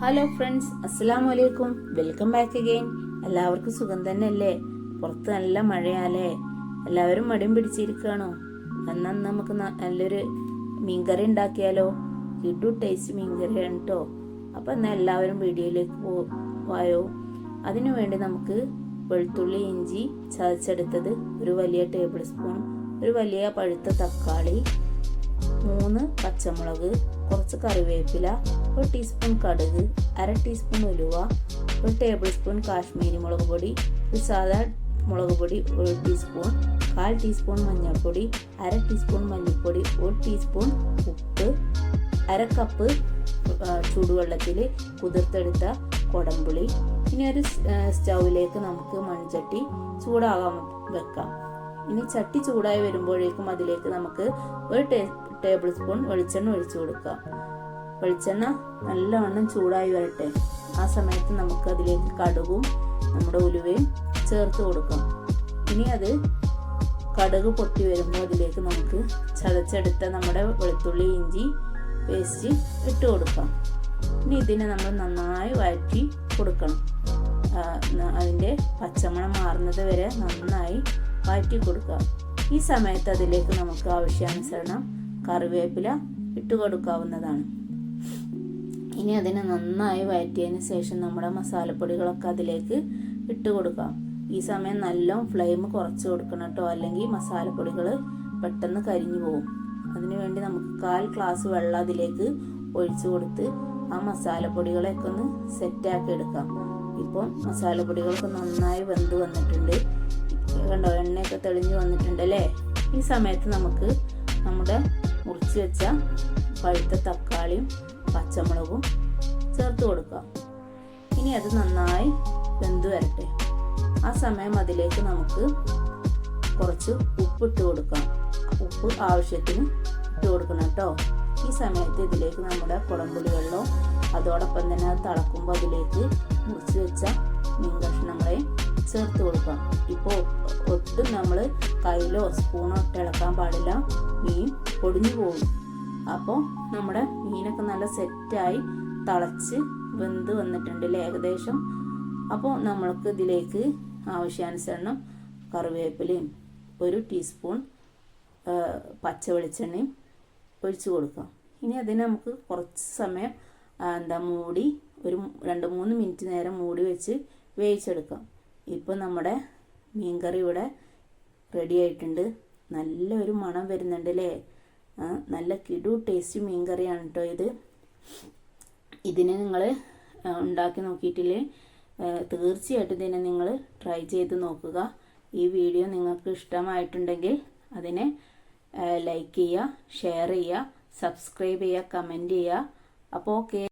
Hello friends അസ്സലാം വലൈക്കും welcome back again എല്ലാവർക്കും സുഖം തന്നെയല്ലേ? പുറത്ത് നല്ല മഴയാലേ എല്ലാവരും മടിയും പിടിച്ചിരിക്കുകയാണോ? എന്നാൽ നമുക്ക് നല്ലൊരു മീൻകറി ഉണ്ടാക്കിയാലോ? കിഡു ടേസ്റ്റ് മീൻകറിയാണ് കേട്ടോ അപ്പോൾ എന്നാൽ എല്ലാവരും വീഡിയോയിലേക്ക് പോവായോ അതിനു വേണ്ടി നമുക്ക് വെളുത്തുള്ളി ഇഞ്ചി ചതച്ചെടുത്തത് ഒരു വലിയ ടേബിൾ സ്പൂൺ ഒരു വലിയ പഴുത്ത തക്കാളി മൂന്ന് പച്ചമുളക് കുറച്ച് കറിവേപ്പില ഒരു ടീസ്പൂൺ കടുക് അര ടീസ്പൂൺ ഉലുവ ഒരു ടേബിൾ സ്പൂൺ കാശ്മീരി മുളക് പൊടി ഒരു സാധാ മുളക് പൊടി ഒരു ടീസ്പൂൺ കാൽ ടീസ്പൂൺ മഞ്ഞൾപ്പൊടി അര ടീസ്പൂൺ മല്ലിപ്പൊടി ഒരു ടീസ്പൂൺ ഉപ്പ് അര കപ്പ് ചൂടുവെള്ളത്തിൽ കുതിർത്തെടുത്ത കൊടമ്പുളി ഇനി ഒരു സ്റ്റൗവിലേക്ക് നമുക്ക് മൺചട്ടി ചൂടാകാൻ വെക്കാം. ഇനി ചട്ടി ചൂടായി വരുമ്പോഴേക്കും അതിലേക്ക് നമുക്ക് ഒരു ടേ- ടേബിൾ സ്പൂൺ വെളിച്ചെണ്ണ ഒഴിച്ചു കൊടുക്കാം. വെളിച്ചെണ്ണ നല്ലവണ്ണം ചൂടായി വരട്ടെ. ആ സമയത്ത് നമുക്ക് അതിലേക്ക് കടുകും നമ്മുടെ ഉലുവയും ചേർത്ത് കൊടുക്കാം. ഇനി അത് കടുക് പൊട്ടി വരുമ്പോൾ അതിലേക്ക് നമുക്ക് ചതച്ചെടുത്ത നമ്മുടെ വെളുത്തുള്ളി ഇഞ്ചി പേസ്റ്റ് ഇട്ട് കൊടുക്കാം. ഇനി ഇതിനെ നമ്മൾ നന്നായി വഴറ്റി കൊടുക്കണം. അതിന്റെ പച്ചമണം മാറുന്നത് വരെ നന്നായി വഴറ്റി കൊടുക്കുക ഈ സമയത്ത് അതിലേക്ക് നമുക്ക് ആവശ്യാനുസരണം കറിവേപ്പില ഇട്ട് കൊടുക്കാവുന്നതാണ് ഇനി അതിനെ നന്നായി വഴറ്റിയതിന് ശേഷം നമ്മുടെ മസാലപ്പൊടികളൊക്കെ അതിലേക്ക് ഇട്ട് കൊടുക്കാം ഈ സമയം നല്ല ഫ്ലെയിം കുറച്ച് കൊടുക്കണം കേട്ടോ അല്ലെങ്കിൽ മസാലപ്പൊടികൾ പെട്ടെന്ന് കരിഞ്ഞു പോകും. അതിനുവേണ്ടി നമുക്ക് കാൽ ഗ്ലാസ് വെള്ളം അതിലേക്ക് ഒഴിച്ചു കൊടുത്ത് ആ മസാലപ്പൊടികളെയൊക്കെ ഒന്ന് സെറ്റാക്കി എടുക്കാം. ഇപ്പം മസാലപ്പൊടികളൊക്കെ നന്നായി വെന്ത് വന്നിട്ടുണ്ട്. കണ്ടോ എണ്ണയൊക്കെ തെളിഞ്ഞു വന്നിട്ടുണ്ട് അല്ലേ ഈ സമയത്ത് നമുക്ക് നമ്മുടെ മുറിച്ച് വെച്ച പഴുത്ത തക്കാളിയും പച്ചമുളകും ചേർത്ത് കൊടുക്കാം. ഇനി അത് നന്നായി വെന്ത് വരട്ടെ. ആ സമയം അതിലേക്ക് നമുക്ക് കുറച്ച് ഉപ്പ് ഇട്ട് കൊടുക്കാം. ഉപ്പ് ആവശ്യത്തിന് ഇട്ട് കൊടുക്കണം കേട്ടോ. ഈ സമയത്ത് ഇതിലേക്ക് നമ്മുടെ കുളമ്പുളി വെള്ളവും അതോടൊപ്പം തന്നെ അത് തിളക്കുമ്പോൾ അതിലേക്ക് മുറിച്ച് വെച്ച മീൻ കഷ്ണങ്ങളെ ചേർത്ത് കൊടുക്കാം ഇപ്പോൾ ഒട്ടും നമ്മൾ കയ്യിലോ സ്പൂണോ ഇട്ട് ഇളക്കാൻ പാടില്ല. മീൻ പൊടിഞ്ഞു പോകും. അപ്പോൾ നമ്മുടെ മീനൊക്കെ നല്ല സെറ്റായി തിളച്ച് വെന്ത് വന്നിട്ടുണ്ട് അല്ലേ ഏകദേശം? അപ്പോൾ നമ്മൾക്ക് ഇതിലേക്ക് ആവശ്യാനുസരണം കറിവേപ്പിലയും ഒരു ടീസ്പൂൺ പച്ച വെളിച്ചെണ്ണയും ഒഴിച്ചു കൊടുക്കാം ഇനി അതിന് നമുക്ക് കുറച്ച് സമയം എന്താ മൂടി ഒരു രണ്ട് മൂന്ന് മിനിറ്റ് നേരം മൂടി വെച്ച് വേവിച്ചെടുക്കാം. ഇപ്പോൾ നമ്മുടെ മീൻകറി ഇവിടെ റെഡി ആയിട്ടുണ്ട്. നല്ലൊരു മണം വരുന്നുണ്ട് അല്ലേ നല്ല കിടു ടേസ്റ്റ് മീൻകറിയാണ് കേട്ടോ ഇത്. ഇതിനെ നിങ്ങൾ ഉണ്ടാക്കി നോക്കിയിട്ടില്ലേ? തീർച്ചയായിട്ടും ഇതിനെ നിങ്ങൾ ട്രൈ ചെയ്ത് നോക്കുക. ഈ വീഡിയോ നിങ്ങൾക്ക് ഇഷ്ടമായിട്ടുണ്ടെങ്കിൽ അതിനെ ലൈക്ക് ചെയ്യുക ഷെയർ ചെയ്യുക സബ്സ്ക്രൈബ് ചെയ്യുക കമന്റ് ചെയ്യുക. അപ്പോൾ ഓക്കെ